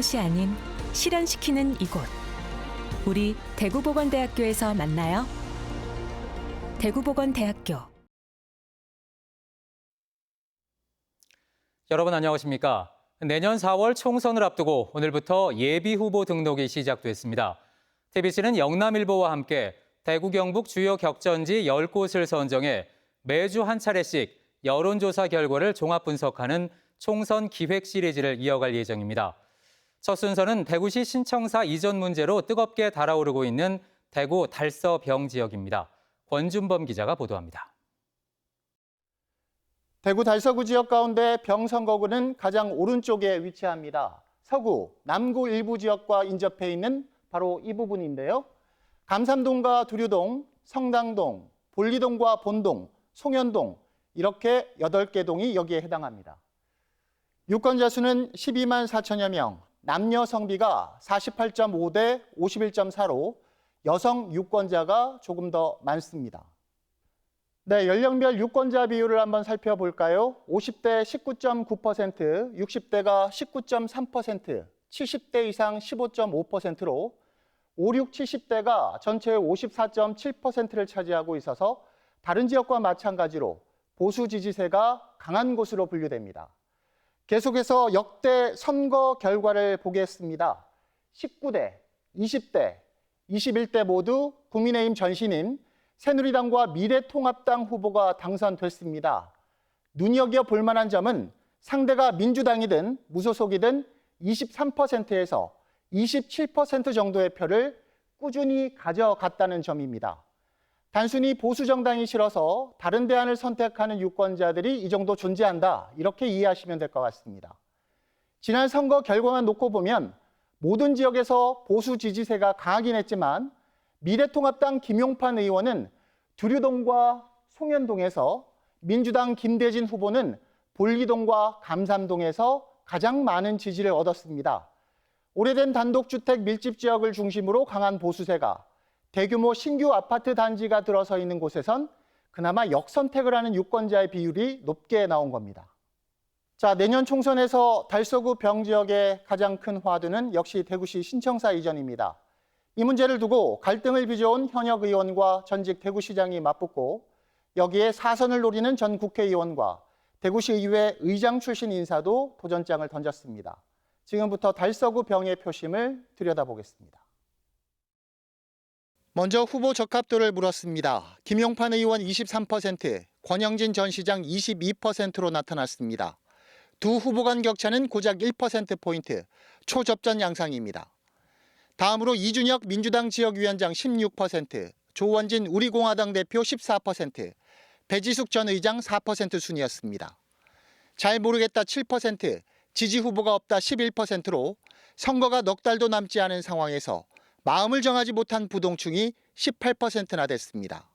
곳이 아닌 실현시키는 이곳. 우리 대구보건대학교에서 만나요. 대구보건대학교. 여러분 안녕하십니까? 내년 4월 총선을 앞두고 오늘부터 예비 후보 등록이 시작됐습니다. TBC는 영남일보와 함께 대구 경북 주요 격전지 10곳을 선정해 매주 한 차례씩 여론조사 결과를 종합 분석하는 총선 기획 시리즈를 이어갈 예정입니다. 첫 순서는 대구시 신청사 이전 문제로 뜨겁게 달아오르고 있는 대구 달서병 지역입니다. 권준범 기자가 보도합니다. 대구 달서구 지역 가운데 병선거구는 가장 오른쪽에 위치합니다. 서구, 남구 일부 지역과 인접해 있는 바로 이 부분인데요. 감삼동과 두류동, 성당동, 볼리동과 본동, 송현동 이렇게 8개 동이 여기에 해당합니다. 유권자 수는 12만 4천여 명, 남녀 성비가 48.5 대 51.4로 여성 유권자가 조금 더 많습니다. 네, 연령별 유권자 비율을 한번 살펴볼까요? 50대 19.9%, 60대가 19.3%, 70대 이상 15.5%로 5, 6, 70대가 전체의 54.7%를 차지하고 있어서 다른 지역과 마찬가지로 보수 지지세가 강한 곳으로 분류됩니다. 계속해서 역대 선거 결과를 보겠습니다. 19대, 20대, 21대 모두 국민의힘 전신인 새누리당과 미래통합당 후보가 당선됐습니다. 눈여겨 볼 만한 점은 상대가 민주당이든 무소속이든 23%에서 27% 정도의 표를 꾸준히 가져갔다는 점입니다. 단순히 보수 정당이 싫어서 다른 대안을 선택하는 유권자들이 이 정도 존재한다. 이렇게 이해하시면 될 것 같습니다. 지난 선거 결과만 놓고 보면 모든 지역에서 보수 지지세가 강하긴 했지만 미래통합당 김용판 의원은 두류동과 송현동에서 민주당 김대진 후보는 볼리동과 감삼동에서 가장 많은 지지를 얻었습니다. 오래된 단독주택 밀집 지역을 중심으로 강한 보수세가 대규모 신규 아파트 단지가 들어서 있는 곳에선 그나마 역선택을 하는 유권자의 비율이 높게 나온 겁니다. 자, 내년 총선에서 달서구 병 지역의 가장 큰 화두는 역시 대구시 신청사 이전입니다. 이 문제를 두고 갈등을 빚어온 현역 의원과 전직 대구시장이 맞붙고 여기에 사선을 노리는 전 국회의원과 대구시 의회 의장 출신 인사도 도전장을 던졌습니다. 지금부터 달서구 병의 표심을 들여다보겠습니다. 먼저 후보 적합도를 물었습니다. 김용판 의원 23%, 권영진 전 시장 22%로 나타났습니다. 두 후보 간 격차는 고작 1%포인트, 초접전 양상입니다. 다음으로 이준혁 민주당 지역위원장 16%, 조원진 우리공화당 대표 14%, 배지숙 전 의장 4% 순이었습니다. 잘 모르겠다 7%, 지지 후보가 없다 11%로 선거가 넉 달도 남지 않은 상황에서 마음을 정하지 못한 부동층이 18%나 됐습니다.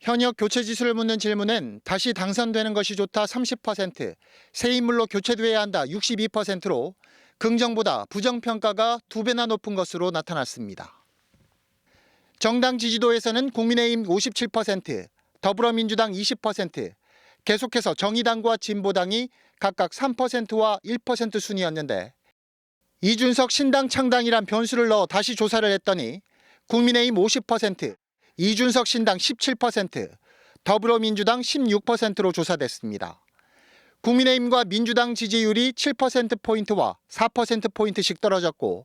현역 교체 지수를 묻는 질문엔 다시 당선되는 것이 좋다 30%, 새 인물로 교체돼야 한다 62%로 긍정보다 부정평가가 두 배나 높은 것으로 나타났습니다. 정당 지지도에서는 국민의힘 57%, 더불어민주당 20%, 계속해서 정의당과 진보당이 각각 3%와 1% 순이었는데 이준석 신당 창당이란 변수를 넣어 다시 조사를 했더니 국민의힘 50%, 이준석 신당 17%, 더불어민주당 16%로 조사됐습니다. 국민의힘과 민주당 지지율이 7%포인트와 4%포인트씩 떨어졌고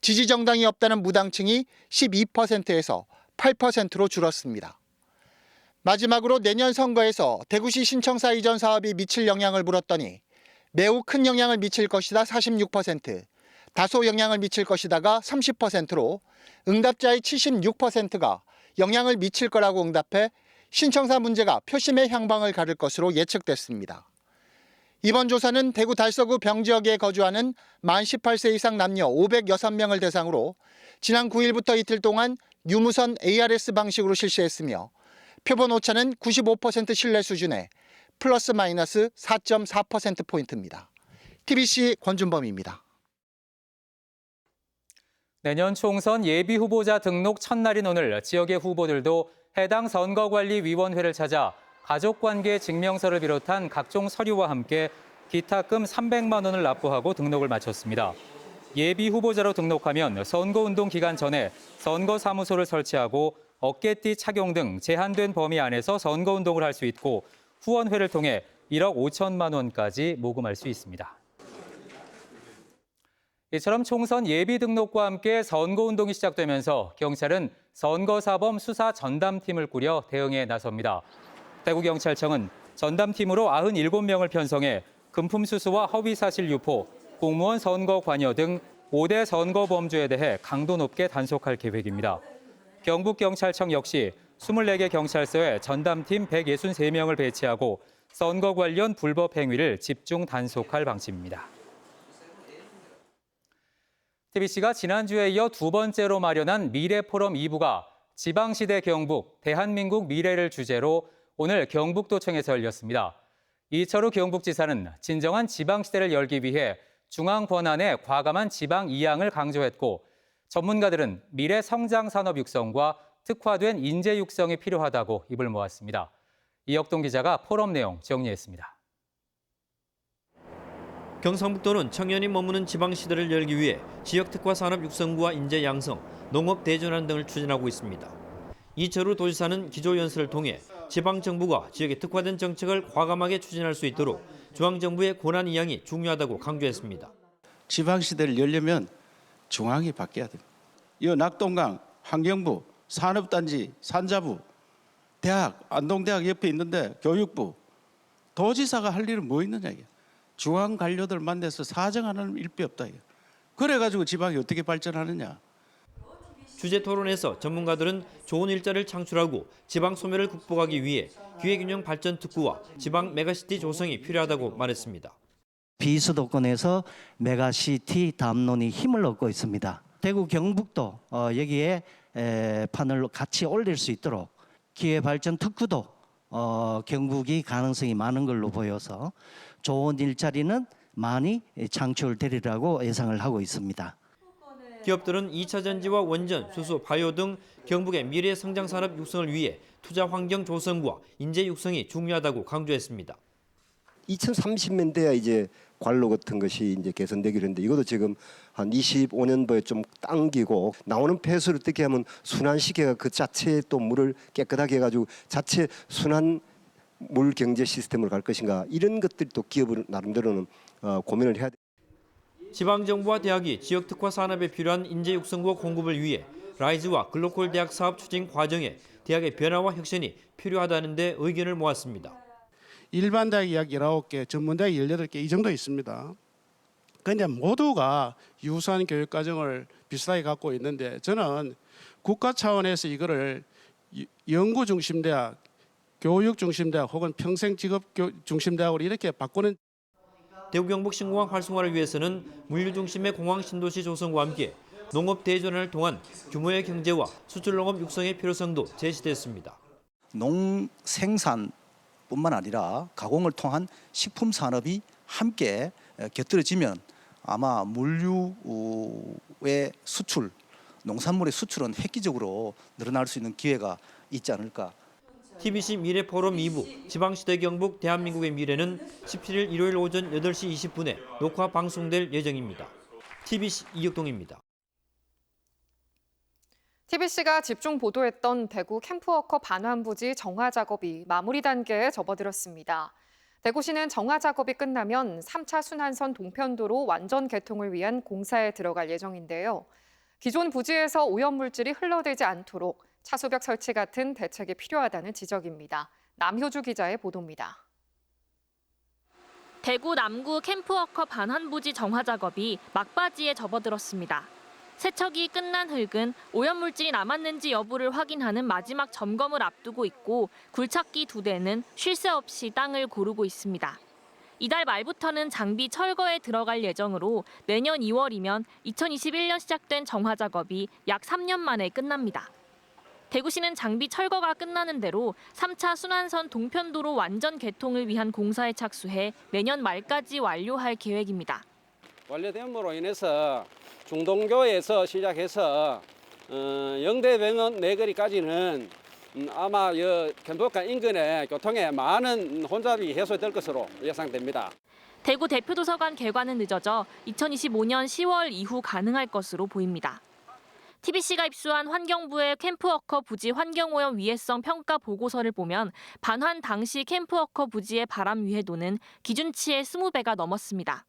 지지 정당이 없다는 무당층이 12%에서 8%로 줄었습니다. 마지막으로 내년 선거에서 대구시 신청사 이전 사업이 미칠 영향을 물었더니 매우 큰 영향을 미칠 것이다 46%, 다소 영향을 미칠 것이다가 30%로 응답자의 76%가 영향을 미칠 거라고 응답해 신청사 문제가 표심의 향방을 가를 것으로 예측됐습니다. 이번 조사는 대구 달서구 병지역에 거주하는 만 18세 이상 남녀 506명을 대상으로 지난 9일부터 이틀 동안 유무선 ARS 방식으로 실시했으며 표본 오차는 95% 신뢰 수준에 플러스 마이너스 4.4%포인트입니다. TBC 권준범입니다. 내년 총선 예비 후보자 등록 첫날인 오늘 지역의 후보들도 해당 선거관리위원회를 찾아 가족관계 증명서를 비롯한 각종 서류와 함께 기타금 300만 원을 납부하고 등록을 마쳤습니다. 예비 후보자로 등록하면 선거운동 기간 전에 선거사무소를 설치하고 어깨띠 착용 등 제한된 범위 안에서 선거운동을 할 수 있고 후원회를 통해 1억 5천만 원까지 모금할 수 있습니다. 이처럼 총선 예비 등록과 함께 선거 운동이 시작되면서 경찰은 선거사범 수사 전담팀을 꾸려 대응에 나섭니다. 대구경찰청은 전담팀으로 97명을 편성해 금품 수수와 허위 사실 유포, 공무원 선거 관여 등 5대 선거 범죄에 대해 강도 높게 단속할 계획입니다. 경북경찰청 역시 24개 경찰서에 전담팀 163명을 배치하고 선거 관련 불법 행위를 집중 단속할 방침입니다. TBC가 지난주에 이어 두 번째로 마련한 미래 포럼 2부가 지방시대 경북, 대한민국 미래를 주제로 오늘 경북도청에서 열렸습니다. 이철우 경북지사는 진정한 지방시대를 열기 위해 중앙 권한의 과감한 지방 이양을 강조했고 전문가들은 미래 성장 산업 육성과 특화된 인재 육성이 필요하다고 입을 모았습니다. 이혁동 기자가 포럼 내용 정리했습니다. 경상북도는 청년이 머무는 지방 시대를 열기 위해 지역 특화 산업 육성과 인재 양성, 농업 대전환 등을 추진하고 있습니다. 이철우 도지사는 기조 연설을 통해 지방 정부가 지역에 특화된 정책을 과감하게 추진할 수 있도록 중앙 정부의 권한 이양이 중요하다고 강조했습니다. 지방시대를 열려면 중앙이 바뀌어야 됩니다. 이 낙동강, 환경부, 산업단지, 산자부, 대학, 안동대학 옆에 있는데 교육부, 도지사가 할 일은 뭐 있느냐 이게. 중앙 관료들 만나서 사정하는 일비 없다. 그래가지고 지방이 어떻게 발전하느냐. 주제 토론에서 전문가들은 좋은 일자리를 창출하고 지방 소멸을 극복하기 위해 기회균형 발전 특구와 지방 메가시티 조성이 필요하다고 말했습니다. 비수도권에서 메가시티 담론이 힘을 얻고 있습니다. 대구 경북도 어, 여기에 에, 판을 같이 올릴 수 있도록 기회 발전 특구도 어, 경북이 가능성이 많은 걸로 보여서 좋은 일자리는 많이 창출되리라고 예상을 하고 있습니다. 기업들은 2차 전지와 원전, 수소, 바이오 등 경북의 미래 성장 산업 육성을 위해 투자 환경 조성과 인재 육성이 중요하다고 강조했습니다. 2030년 돼야 이제 관로 같은 것이 이제 개선되기로 했는데 이것도 지금 한 25년도에 좀 당기고 나오는 폐수를 어떻게 하면 순환시켜가 그 자체의 또 물을 깨끗하게 해가지고 자체 순환 물 경제 시스템으로 갈 것인가 이런 것들이 또 기업을 나름대로는 어, 고민을 해야 돼. 지방 정부와 대학이 지역 특화 산업에 필요한 인재 육성과 공급을 위해 라이즈와 글로컬 대학 사업 추진 과정에 대학의 변화와 혁신이 필요하다는 데 의견을 모았습니다. 일반 대학 약 19개, 전문 대학 18개 이 정도 있습니다. 근데 모두가 유사한 교육 과정을 비슷하게 갖고 있는데 저는 국가 차원에서 이거를 이- 연구 중심 대학, 교육 중심 대학 혹은 평생 직업 교- 중심 대학으로 이렇게 바꾸는 대구 경북 신공항 활성화를 위해서는 물류 중심의 공항 신도시 조성과 함께 농업 대전환을 통한 규모의 경제와 수출 농업 육성의 필요성도 제시됐습니다. 농 생산뿐만 아니라 가공을 통한 식품 산업이 함께 곁들여지면 아마 물류의 수출, 농산물의 수출은 획기적으로 늘어날 수 있는 기회가 있지 않을까 TBC 미래 포럼 2부 지방시대 경북 대한민국의 미래는 17일 일요일 오전 8시 20분에 녹화 방송될 예정입니다. TBC 이혁동입니다. TBC가 집중 보도했던 대구 캠프워커 반환 부지 정화 작업이 마무리 단계에 접어들었습니다. 대구시는 정화 작업이 끝나면 3차 순환선 동편도로 완전 개통을 위한 공사에 들어갈 예정인데요. 기존 부지에서 오염물질이 흘러들지 않도록 차소벽 설치 같은 대책이 필요하다는 지적입니다. 남효주 기자의 보도입니다. 대구 남구 캠프워커 반환부지 정화 작업이 막바지에 접어들었습니다. 세척이 끝난 흙은 오염물질이 남았는지 여부를 확인하는 마지막 점검을 앞두고 있고 굴착기 두 대는 쉴 새 없이 땅을 고르고 있습니다. 이달 말부터는 장비 철거에 들어갈 예정으로 내년 2월이면 2021년 시작된 정화 작업이 약 3년 만에 끝납니다. 대구시는 장비 철거가 끝나는 대로 3차 순환선 동편도로 완전 개통을 위한 공사에 착수해 내년 말까지 완료할 계획입니다. 완료됨으로 인해서 중동교에서 시작해서 어, 영대병원 내거리까지는 음, 아마 이 캠프가 인근의 교통에 많은 혼잡이 해소될 것으로 예상됩니다. 대구 대표도서관 개관은 늦어져 2025년 10월 이후 가능할 것으로 보입니다. TBC가 입수한 환경부의 캠프워커 부지 환경오염 위해성 평가 보고서를 보면 반환 당시 캠프워커 부지의 바람 위해도는 기준치의 20배가 넘었습니다.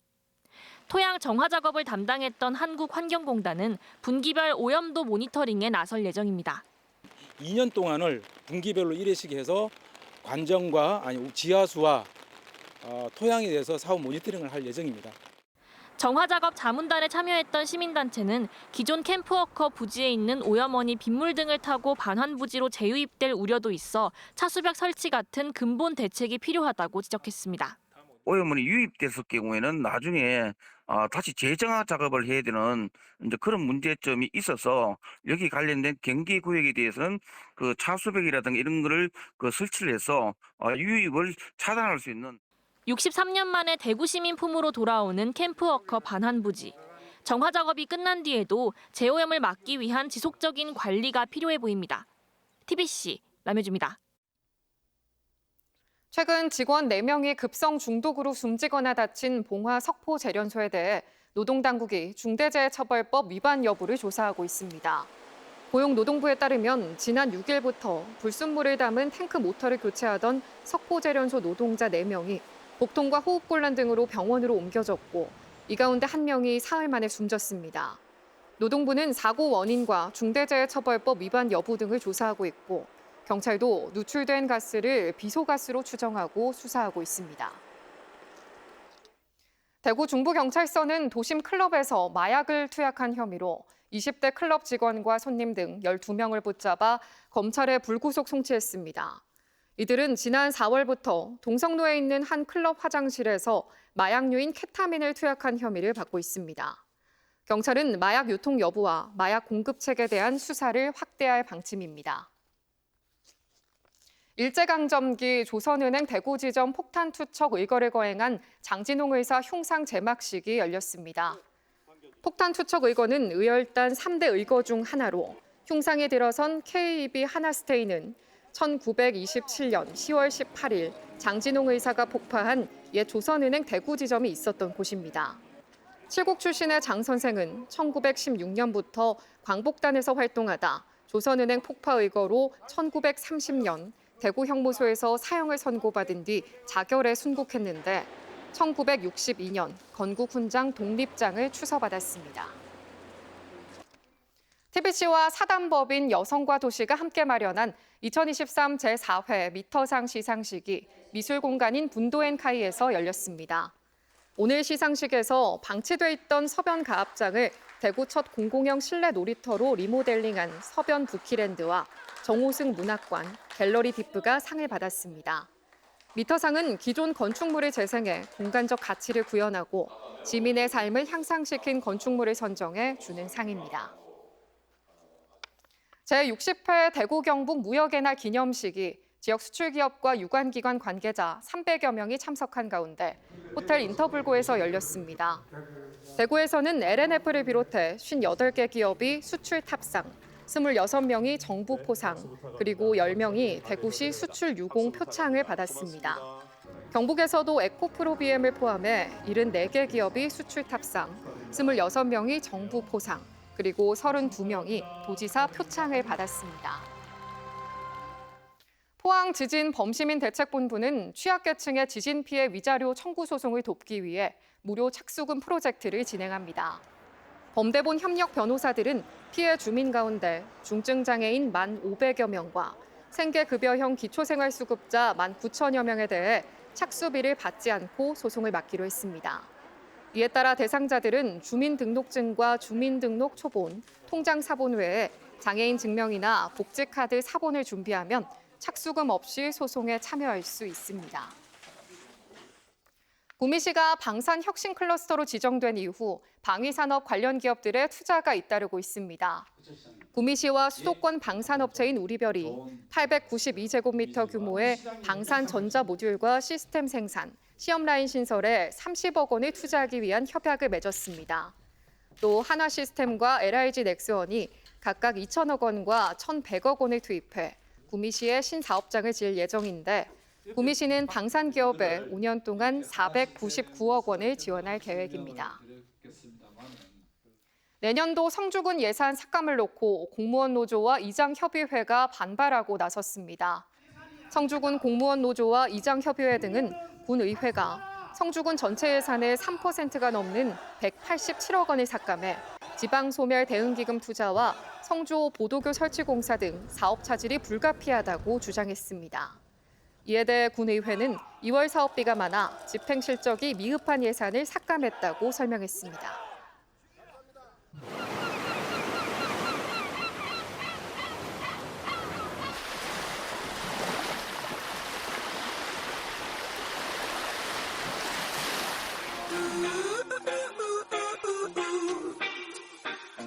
토양 정화 작업을 담당했던 한국환경공단은 분기별 오염도 모니터링에 나설 예정입니다. 2년 동안을 분기별로 1회씩 해서 관정과 아니 지하수와 어, 토양에 대해서 사후 모니터링을 할 예정입니다. 정화 작업 자문단에 참여했던 시민단체는 기존 캠프워커 부지에 있는 오염원이 빗물 등을 타고 반환 부지로 재유입될 우려도 있어 차수벽 설치 같은 근본 대책이 필요하다고 지적했습니다. 오염물이 유입됐을 경우에는 나중에 어, 다시 재정화 작업을 해야 되는 이제 그런 문제점이 있어서 여기 관련된 경계 구역에 대해서는 그 차수벽이라든가 이런 거를 그 설치를 해서 어, 유입을 차단할 수 있는 63년 만에 대구 시민 품으로 돌아오는 캠프워커 반환 부지. 정화 작업이 끝난 뒤에도 재오염을 막기 위한 지속적인 관리가 필요해 보입니다. TBC 남효주입니다. 최근 직원 4명이 급성 중독으로 숨지거나 다친 봉화 석포 재련소에 대해 노동당국이 중대재해처벌법 위반 여부를 조사하고 있습니다. 고용노동부에 따르면 지난 6일부터 불순물을 담은 탱크 모터를 교체하던 석포 재련소 노동자 4명이 복통과 호흡곤란 등으로 병원으로 옮겨졌고 이 가운데 한 명이 사흘 만에 숨졌습니다. 노동부는 사고 원인과 중대재해처벌법 위반 여부 등을 조사하고 있고 경찰도 누출된 가스를 비소가스로 추정하고 수사하고 있습니다. 대구 중부경찰서는 도심 클럽에서 마약을 투약한 혐의로 20대 클럽 직원과 손님 등 12명을 붙잡아 검찰에 불구속 송치했습니다. 이들은 지난 4월부터 동성로에 있는 한 클럽 화장실에서 마약류인 케타민을 투약한 혐의를 받고 있습니다. 경찰은 마약 유통 여부와 마약 공급책에 대한 수사를 확대할 방침입니다. 일제강점기 조선은행 대구지점 폭탄 투척 의거를 거행한 장진홍 의사 흉상 제막식이 열렸습니다. 폭탄 투척 의거는 의열단 3대 의거 중 하나로 흉상이 들어선 KEB 하나스테이는 1927년 10월 18일 장진홍 의사가 폭파한 옛 조선은행 대구 지점이 있었던 곳입니다. 칠곡 출신의 장 선생은 1916년부터 광복단에서 활동하다 조선은행 폭파 의거로 1930년 대구 형무소에서 사형을 선고받은 뒤 자결에 순국했는데 1962년 건국 훈장 독립장을 추서받았습니다. TBC와 사단법인 여성과 도시가 함께 마련한 2023 제4회 미터상 시상식이 미술공간인 분도엔카이에서 열렸습니다. 오늘 시상식에서 방치돼 있던 서변 가압장을 대구 첫 공공형 실내 놀이터로 리모델링한 서변 부키랜드와 정호승 문학관, 갤러리 딥브가 상을 받았습니다. 미터상은 기존 건축물을 재생해 공간적 가치를 구현하고 시민의 삶을 향상시킨 건축물을 선정해 주는 상입니다. 제60회 대구 경북 무역의 날 기념식이 지역 수출기업과 유관기관 관계자 300여 명이 참석한 가운데 호텔 인터블고에서 열렸습니다. 대구에서는 LNF를 비롯해 58개 기업이 수출 탑상, 26명이 정부 포상, 그리고 10명이 대구시 수출 유공 표창을 받았습니다. 경북에서도 에코프로비엠을 포함해 74개 기업이 수출 탑상, 26명이 정부 포상, 그리고 32명이 도지사 표창을 받았습니다. 포항 지진 범시민 대책본부는 취약계층의 지진 피해 위자료 청구 소송을 돕기 위해 무료 착수금 프로젝트를 진행합니다. 범대본 협력 변호사들은 피해 주민 가운데 중증 장애인 1만 500여 명과 생계급여형 기초생활수급자 1만 9천여 명에 대해 착수비를 받지 않고 소송을 맡기로 했습니다. 이에 따라 대상자들은 주민등록증과 주민등록 초본, 통장 사본 외에 장애인 증명이나 복지카드 사본을 준비하면 착수금 없이 소송에 참여할 수 있습니다. 구미시가 방산 혁신 클러스터로 지정된 이후 방위산업 관련 기업들의 투자가 잇따르고 있습니다. 구미시와 수도권 방산업체인 우리별이 892제곱미터 규모의 방산 전자 모듈과 시스템 생산, 시험 라인 신설에 30억 원을 투자하기 위한 협약을 맺었습니다. 또 한화 시스템과 LIG 넥스원이 각각 2천억 원과 1,100억 원을 투입해 구미시에 신사업장을 지을 예정인데 구미시는 방산 기업에 5년 동안 499억 원을 지원할 계획입니다. 내년도 성주군 예산 삭감을 놓고 공무원 노조와 이장 협의회가 반발하고 나섰습니다. 성주군 공무원 노조와 이장 협의회 등은 군의회가 성주군 전체 예산의 3%가 넘는 187억 원을 삭감해 지방소멸 대응기금 투자와 성주 보도교 설치 공사 등 사업 차질이 불가피하다고 주장했습니다. 이에 대해 군의회는 2월 사업비가 많아 집행 실적이 미흡한 예산을 삭감했다고 설명했습니다.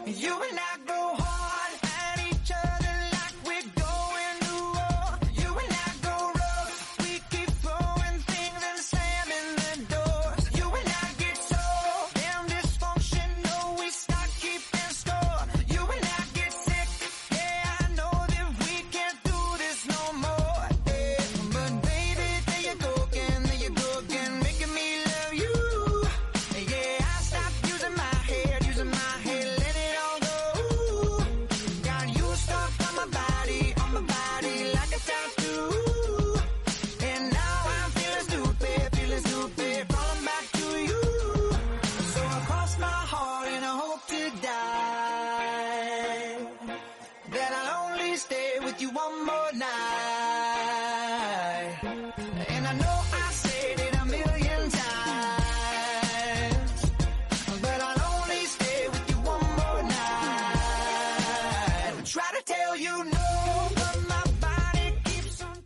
You and I